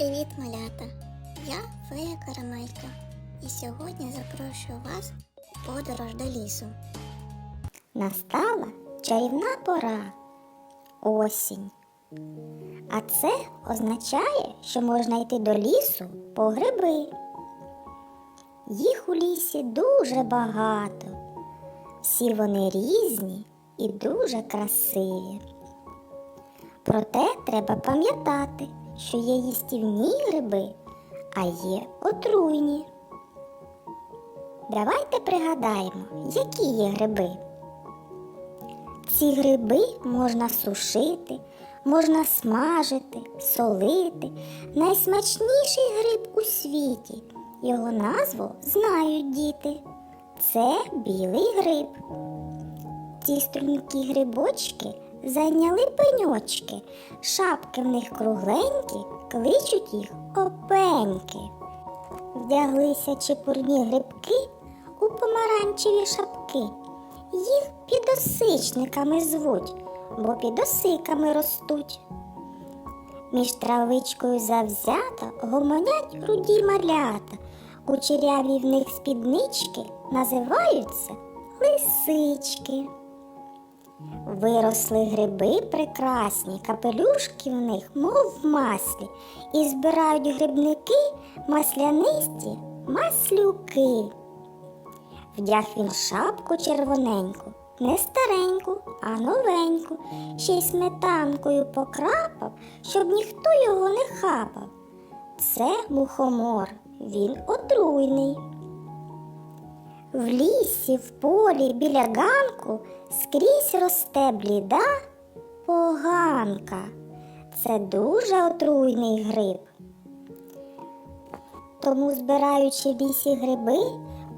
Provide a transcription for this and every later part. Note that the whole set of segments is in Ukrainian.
Привіт, малята! Я Фея Карамелька і сьогодні запрошую вас у подорож до лісу. Настала чарівна пора осінь. А це означає, що можна йти до лісу по гриби. Їх у лісі дуже багато. Всі вони різні і дуже красиві. Проте треба пам'ятати, що є їстівні гриби, а є отруйні. Давайте пригадаємо, які є гриби. Ці гриби можна сушити, можна смажити, солити. Найсмачніший гриб у світі. Його назву знають діти. Це білий гриб. Ці стрункі грибочки зайняли пеньочки, шапки в них кругленькі, кличуть їх опеньки. Вдяглися чепурні грибки у помаранчеві шапки. Їх підосичниками звуть, бо підосиками ростуть. Між травичкою завзято гомонять руді малята. Кучеряві в них спіднички називаються лисички. Виросли гриби прекрасні, капелюшки в них, мов в маслі, і збирають грибники маслянисті маслюки. Вдяг він шапку червоненьку, не стареньку, а новеньку, ще й сметанкою покрапав, щоб ніхто його не хапав. Це мухомор, він отруйний. В лісі, в полі, біля ганку скрізь росте бліда поганка. Це дуже отруйний гриб. Тому, збираючи в лісі гриби,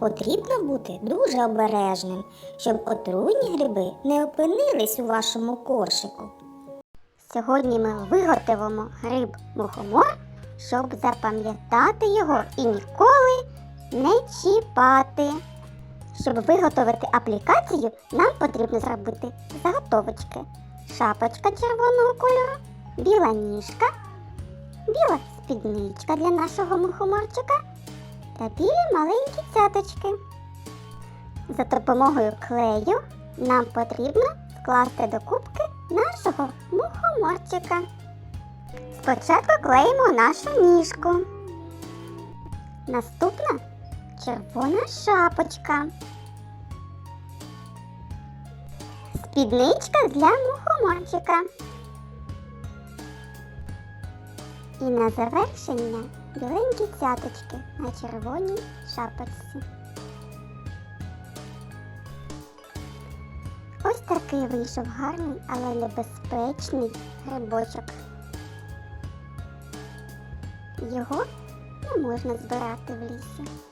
потрібно бути дуже обережним, щоб отруйні гриби не опинились у вашому кошику. Сьогодні ми виготовимо гриб мухомор, щоб запам'ятати його і ніколи не чіпати. Щоб виготовити аплікацію, нам потрібно зробити заготовочки. Шапочка червоного кольору, біла ніжка, біла спідничка для нашого мухоморчика та білі маленькі цяточки. За допомогою клею нам потрібно скласти до кубки нашого мухоморчика. Спочатку клеїмо нашу ніжку. Наступна червона шапочка. Спідничка для мухоморчика. І на завершення біленькі цяточки на червоній шапочці. Ось такий вийшов гарний, але небезпечний грибочок. Його не можна збирати в лісі.